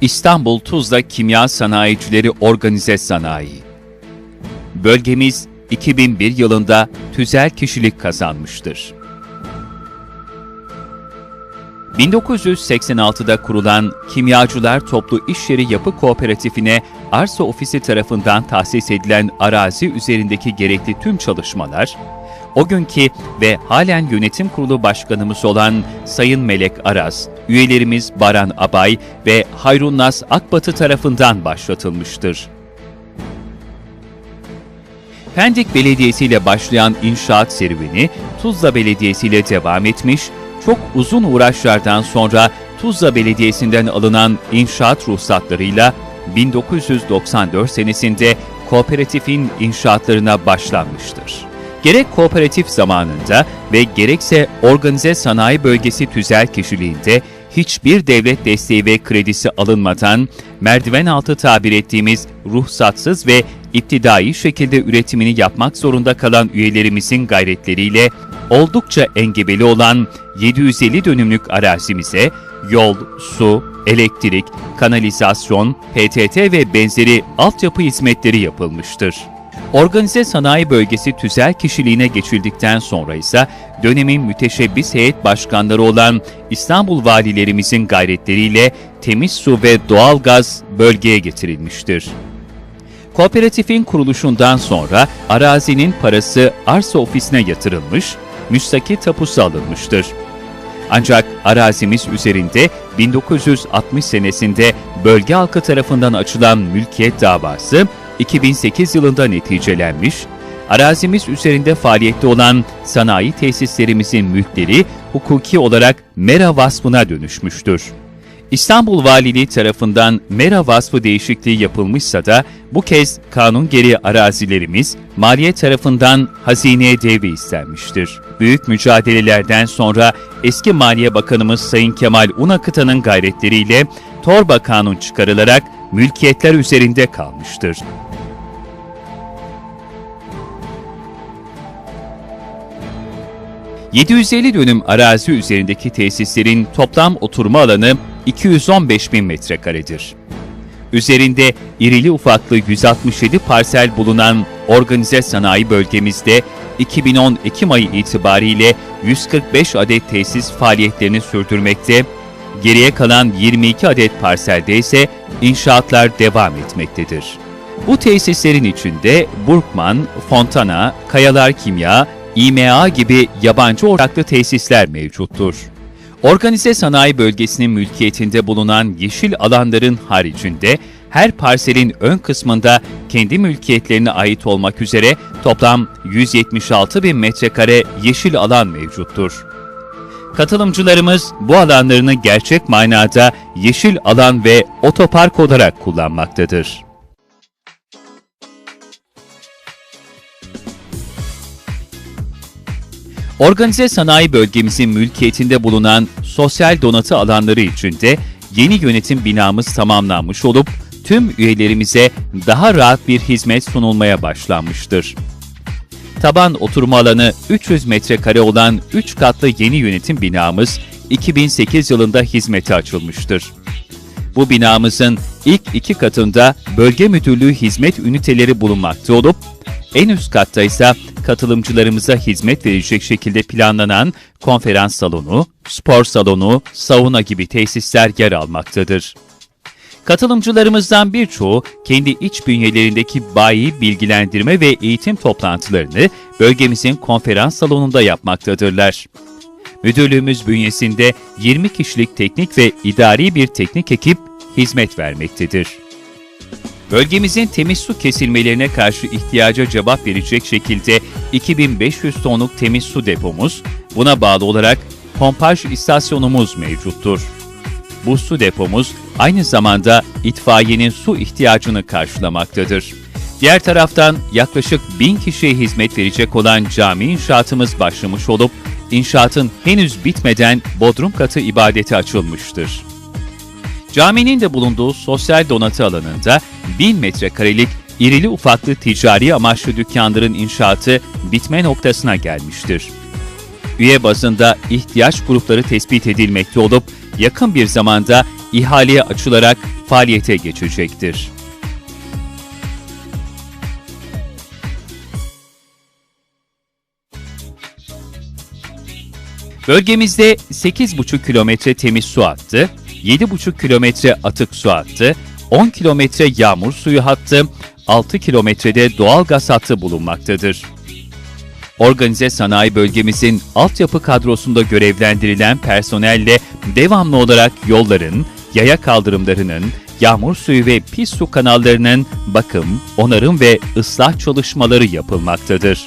İstanbul Tuzla Kimya Sanayicileri Organize Sanayi. Bölgemiz 2001 yılında tüzel kişilik kazanmıştır. 1986'da kurulan Kimyacılar Toplu İş Yeri Yapı Kooperatifine Arsa Ofisi tarafından tahsis edilen arazi üzerindeki gerekli tüm çalışmalar, o günkü ve halen yönetim kurulu başkanımız olan Sayın Melek Aras, üyelerimiz Baran Abay ve Hayrunnas Akbatı tarafından başlatılmıştır. Pendik Belediyesi ile başlayan inşaat serüveni Tuzla Belediyesi ile devam etmiş, çok uzun uğraşlardan sonra Tuzla Belediyesi'nden alınan inşaat ruhsatlarıyla 1994 senesinde kooperatifin inşaatlarına başlanmıştır. Gerek kooperatif zamanında ve gerekse organize sanayi bölgesi tüzel kişiliğinde hiçbir devlet desteği ve kredisi alınmadan merdiven altı tabir ettiğimiz ruhsatsız ve iptidai şekilde üretimini yapmak zorunda kalan üyelerimizin gayretleriyle oldukça engebeli olan 750 dönümlük arazimize yol, su, elektrik, kanalizasyon, PTT ve benzeri altyapı hizmetleri yapılmıştır. Organize sanayi bölgesi tüzel kişiliğine geçildikten sonra ise dönemin müteşebbis heyet başkanları olan İstanbul valilerimizin gayretleriyle temiz su ve doğal gaz bölgeye getirilmiştir. Kooperatifin kuruluşundan sonra arazinin parası arsa ofisine yatırılmış, müstakil tapusu alınmıştır. Ancak arazimiz üzerinde 1960 senesinde bölge halkı tarafından açılan mülkiyet davası 2008 yılında neticelenmiş, arazimiz üzerinde faaliyette olan sanayi tesislerimizin mülkleri hukuki olarak mera vasfına dönüşmüştür. İstanbul Valiliği tarafından mera vasfı değişikliği yapılmışsa da bu kez kanun geri arazilerimiz maliye tarafından hazineye devri istenmiştir. Büyük mücadelelerden sonra eski Maliye Bakanımız Sayın Kemal Unakıtan'ın gayretleriyle torba kanun çıkarılarak mülkiyetler üzerinde kalmıştır. ...750 dönüm arazi üzerindeki tesislerin toplam oturma alanı 215 bin metrekaredir. Üzerinde irili ufaklı 167 parsel bulunan organize sanayi bölgemizde 2010 Ekim ayı itibariyle 145 adet tesis faaliyetlerini sürdürmekte, geriye kalan 22 adet parselde ise inşaatlar devam etmektedir. Bu tesislerin içinde Burkman, Fontana, Kayalar Kimya, İMA gibi yabancı ortaklı tesisler mevcuttur. Organize sanayi bölgesinin mülkiyetinde bulunan yeşil alanların haricinde her parselin ön kısmında kendi mülkiyetlerine ait olmak üzere toplam 176 bin metrekare yeşil alan mevcuttur. Katılımcılarımız bu alanlarını gerçek manada yeşil alan ve otopark olarak kullanmaktadır. Organize sanayi bölgemizin mülkiyetinde bulunan sosyal donatı alanları içinde yeni yönetim binamız tamamlanmış olup tüm üyelerimize daha rahat bir hizmet sunulmaya başlanmıştır. Taban oturma alanı 300 metrekare olan 3 katlı yeni yönetim binamız 2008 yılında hizmete açılmıştır. Bu binamızın ilk iki katında bölge müdürlüğü hizmet üniteleri bulunmakta olup, en üst katta ise katılımcılarımıza hizmet verecek şekilde planlanan konferans salonu, spor salonu, sauna gibi tesisler yer almaktadır. Katılımcılarımızdan birçoğu kendi iç bünyelerindeki bayi bilgilendirme ve eğitim toplantılarını bölgemizin konferans salonunda yapmaktadırlar. Müdürlüğümüz bünyesinde 20 kişilik teknik ve idari bir teknik ekip hizmet vermektedir. Bölgemizin temiz su kesilmelerine karşı ihtiyaca cevap verecek şekilde 2500 tonluk temiz su depomuz, buna bağlı olarak pompaj istasyonumuz mevcuttur. Bu su depomuz aynı zamanda itfaiyenin su ihtiyacını karşılamaktadır. Diğer taraftan yaklaşık 1000 kişiye hizmet verecek olan cami inşaatımız başlamış olup, inşaatın henüz bitmeden bodrum katı ibadete açılmıştır. Caminin de bulunduğu sosyal donatı alanında 1000 metrekarelik irili ufaklı ticari amaçlı dükkanların inşaatı bitme noktasına gelmiştir. Üye bazında ihtiyaç grupları tespit edilmekte olup yakın bir zamanda ihaleye açılarak faaliyete geçecektir. Bölgemizde 8,5 kilometre temiz su hattı, 7,5 kilometre atık su hattı, 10 kilometre yağmur suyu hattı, 6 kilometrede doğal gaz hattı bulunmaktadır. Organize sanayi bölgemizin altyapı kadrosunda görevlendirilen personelle devamlı olarak yolların, yaya kaldırımlarının, yağmur suyu ve pis su kanallarının bakım, onarım ve ıslah çalışmaları yapılmaktadır.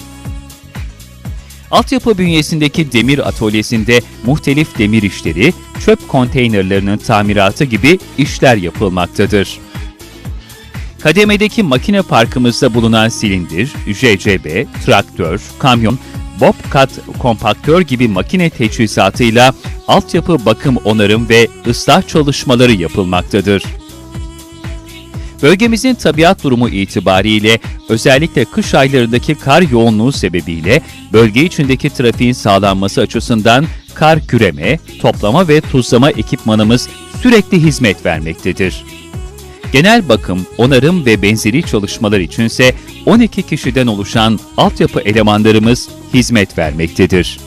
Altyapı bünyesindeki demir atölyesinde muhtelif demir işleri, çöp konteynerlarının tamiratı gibi işler yapılmaktadır. Kademedeki makine parkımızda bulunan silindir, JCB, traktör, kamyon, bobcat kompaktör gibi makine teçhizatıyla altyapı bakım onarım ve ıslah çalışmaları yapılmaktadır. Bölgemizin tabiat durumu itibariyle özellikle kış aylarındaki kar yoğunluğu sebebiyle bölge içindeki trafiğin sağlanması açısından kar küreme, toplama ve tuzlama ekipmanımız sürekli hizmet vermektedir. Genel bakım, onarım ve benzeri çalışmalar içinse 12 kişiden oluşan altyapı elemanlarımız hizmet vermektedir.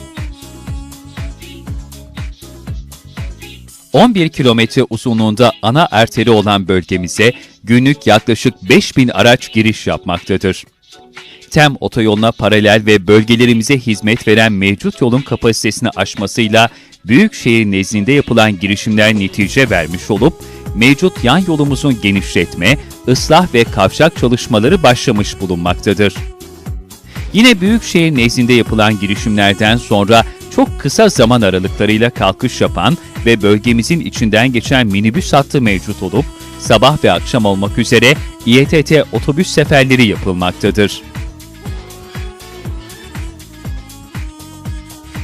11 kilometre uzunluğunda ana arteri olan bölgemize günlük yaklaşık 5000 araç giriş yapmaktadır. TEM otoyoluna paralel ve bölgelerimize hizmet veren mevcut yolun kapasitesini aşmasıyla Büyükşehir nezdinde yapılan girişimler netice vermiş olup, mevcut yan yolumuzun genişletme, ıslah ve kavşak çalışmaları başlamış bulunmaktadır. Yine Büyükşehir nezdinde yapılan girişimlerden sonra çok kısa zaman aralıklarıyla kalkış yapan ve bölgemizin içinden geçen minibüs hattı mevcut olup, sabah ve akşam olmak üzere İETT otobüs seferleri yapılmaktadır.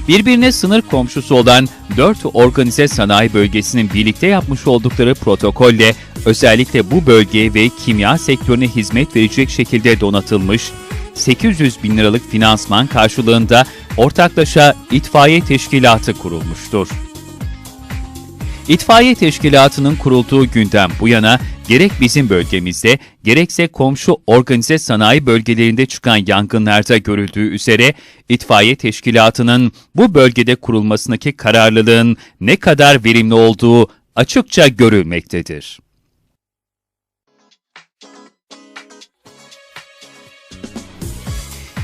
Birbirine sınır komşusu olan 4 organize sanayi bölgesinin birlikte yapmış oldukları protokolle özellikle bu bölgeye ve kimya sektörüne hizmet verecek şekilde donatılmış 800 bin liralık finansman karşılığında ortaklaşa itfaiye teşkilatı kurulmuştur. İtfaiye Teşkilatı'nın kurulduğu günden bu yana gerek bizim bölgemizde gerekse komşu organize sanayi bölgelerinde çıkan yangınlarda görüldüğü üzere İtfaiye Teşkilatı'nın bu bölgede kurulmasındaki kararlılığın ne kadar verimli olduğu açıkça görülmektedir.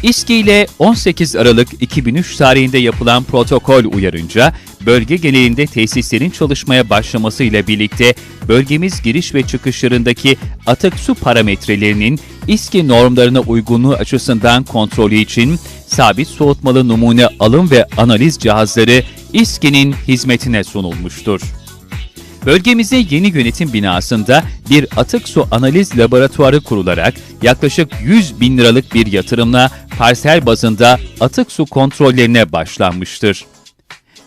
İSKİ ile 18 Aralık 2003 tarihinde yapılan protokol uyarınca bölge genelinde tesislerin çalışmaya başlamasıyla birlikte bölgemiz giriş ve çıkışlarındaki atık su parametrelerinin İSKİ normlarına uygunluğu açısından kontrolü için sabit soğutmalı numune alım ve analiz cihazları İSKİ'nin hizmetine sunulmuştur. Bölgemizde yeni yönetim binasında bir atık su analiz laboratuvarı kurularak yaklaşık 100 bin liralık bir yatırımla parsel bazında atık su kontrollerine başlanmıştır.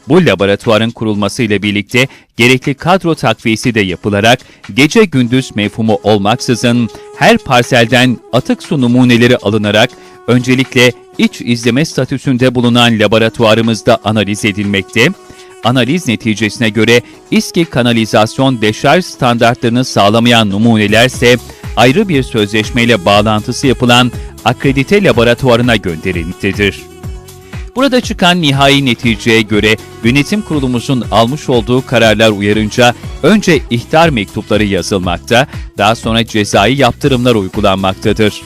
Bu laboratuvarın kurulmasıyla birlikte gerekli kadro takviyesi de yapılarak gece gündüz mefhumu olmaksızın her parselden atık su numuneleri alınarak öncelikle iç izleme statüsünde bulunan laboratuvarımızda analiz edilmekte, analiz neticesine göre İSKİ kanalizasyon deşarj standartlarını sağlamayan numunelerse ayrı bir sözleşmeyle bağlantısı yapılan akredite laboratuvarına gönderilmektedir. Burada çıkan nihai neticeye göre yönetim kurulumuzun almış olduğu kararlar uyarınca önce ihtar mektupları yazılmakta, daha sonra cezai yaptırımlar uygulanmaktadır.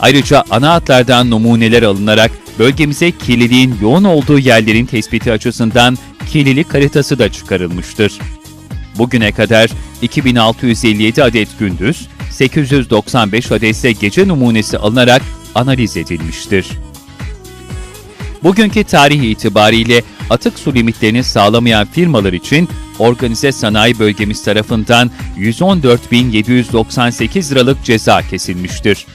Ayrıca ana hatlardan numuneler alınarak bölgemize kirliliğin yoğun olduğu yerlerin tespiti açısından kirlilik haritası da çıkarılmıştır. Bugüne kadar 2657 adet gündüz, 895 adet ise gece numunesi alınarak analiz edilmiştir. Bugünkü tarih itibariyle atık su limitlerini sağlamayan firmalar için organize sanayi bölgemiz tarafından 114.798 liralık ceza kesilmiştir.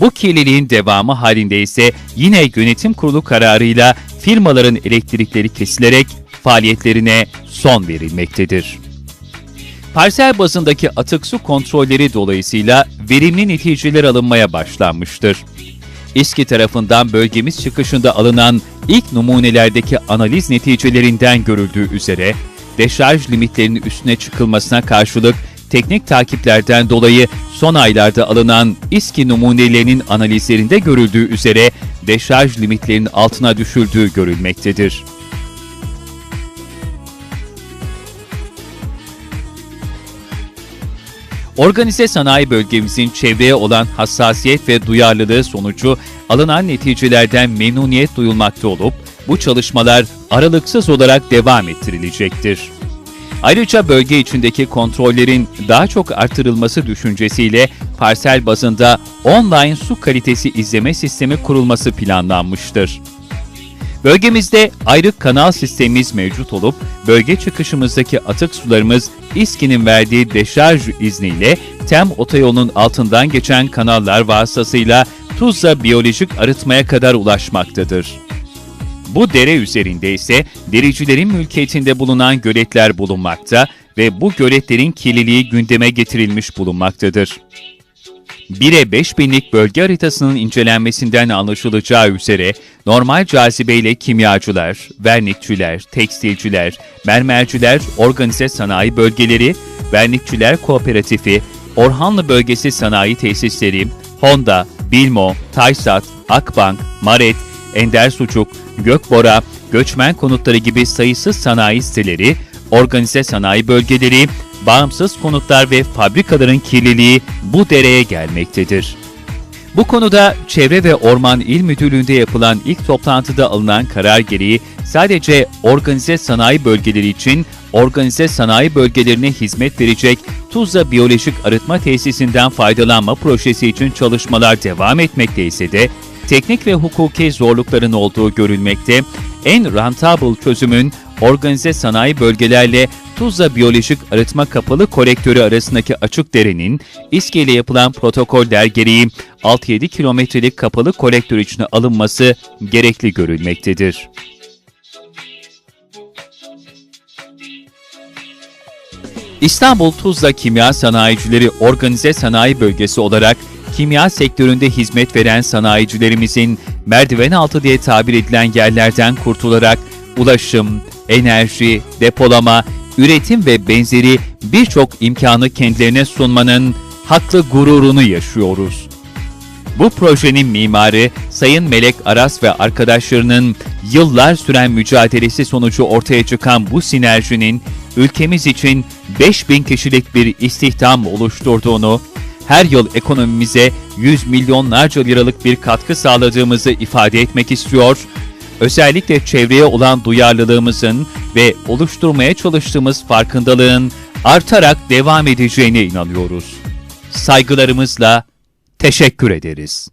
Bu kirliliğin devamı halinde ise yine yönetim kurulu kararıyla firmaların elektrikleri kesilerek faaliyetlerine son verilmektedir. Parsel bazındaki atık su kontrolleri dolayısıyla verimli neticeler alınmaya başlanmıştır. İSKİ tarafından bölgemiz çıkışında alınan ilk numunelerdeki analiz neticelerinden görüldüğü üzere deşarj limitlerinin üstüne çıkılmasına karşılık teknik takiplerden dolayı son aylarda alınan İSKİ numunelerinin analizlerinde görüldüğü üzere deşarj limitlerinin altına düşüldüğü görülmektedir. Organize sanayi bölgemizin çevreye olan hassasiyet ve duyarlılığı sonucu alınan neticelerden memnuniyet duyulmakta olup bu çalışmalar aralıksız olarak devam ettirilecektir. Ayrıca bölge içindeki kontrollerin daha çok artırılması düşüncesiyle parsel bazında online su kalitesi izleme sistemi kurulması planlanmıştır. Bölgemizde ayrık kanal sistemimiz mevcut olup, bölge çıkışımızdaki atık sularımız İSKİ'nin verdiği deşarj izniyle TEM otoyolunun altından geçen kanallar vasıtasıyla Tuzla biyolojik arıtmaya kadar ulaşmaktadır. Bu dere üzerinde ise dericilerin mülkiyetinde bulunan göletler bulunmakta ve bu göletlerin kirliliği gündeme getirilmiş bulunmaktadır. 1'e 5 binlik bölge haritasının incelenmesinden anlaşılacağı üzere normal cazibeyle kimyacılar, vernikçiler, tekstilciler, mermerciler, organize sanayi bölgeleri, vernikçiler kooperatifi, Orhanlı Bölgesi Sanayi Tesisleri, Honda, Bilmo, Taysat, Akbank, Maret, Ender Sucuk, Gökbora, Göçmen Konutları gibi sayısız sanayi siteleri, organize sanayi bölgeleri, bağımsız konutlar ve fabrikaların kirliliği bu dereye gelmektedir. Bu konuda Çevre ve Orman İl Müdürlüğü'nde yapılan ilk toplantıda alınan karar gereği sadece organize sanayi bölgeleri için organize sanayi bölgelerine hizmet verecek Tuzla Biyolojik Arıtma Tesisinden faydalanma projesi için çalışmalar devam etmekte ise de teknik ve hukuki zorlukların olduğu görülmekte, en rentable çözümün organize sanayi bölgelerle Tuzla Biyolojik Arıtma Kapalı Kolektörü arasındaki açık derenin İSKİ ile yapılan protokoller gereği 6-7 kilometrelik kapalı kolektör içine alınması gerekli görülmektedir. İstanbul Tuzla Kimya Sanayicileri Organize Sanayi Bölgesi olarak kimya sektöründe hizmet veren sanayicilerimizin merdiven altı diye tabir edilen yerlerden kurtularak ulaşım, enerji, depolama, üretim ve benzeri birçok imkanı kendilerine sunmanın haklı gururunu yaşıyoruz. Bu projenin mimarı Sayın Melek Aras ve arkadaşlarının yıllar süren mücadelesi sonucu ortaya çıkan bu sinerjinin ülkemiz için 5000 kişilik bir istihdam oluşturduğunu, her yıl ekonomimize 100 milyonlarca liralık bir katkı sağladığımızı ifade etmek istiyor, özellikle çevreye olan duyarlılığımızın ve oluşturmaya çalıştığımız farkındalığın artarak devam edeceğine inanıyoruz. Saygılarımızla teşekkür ederiz.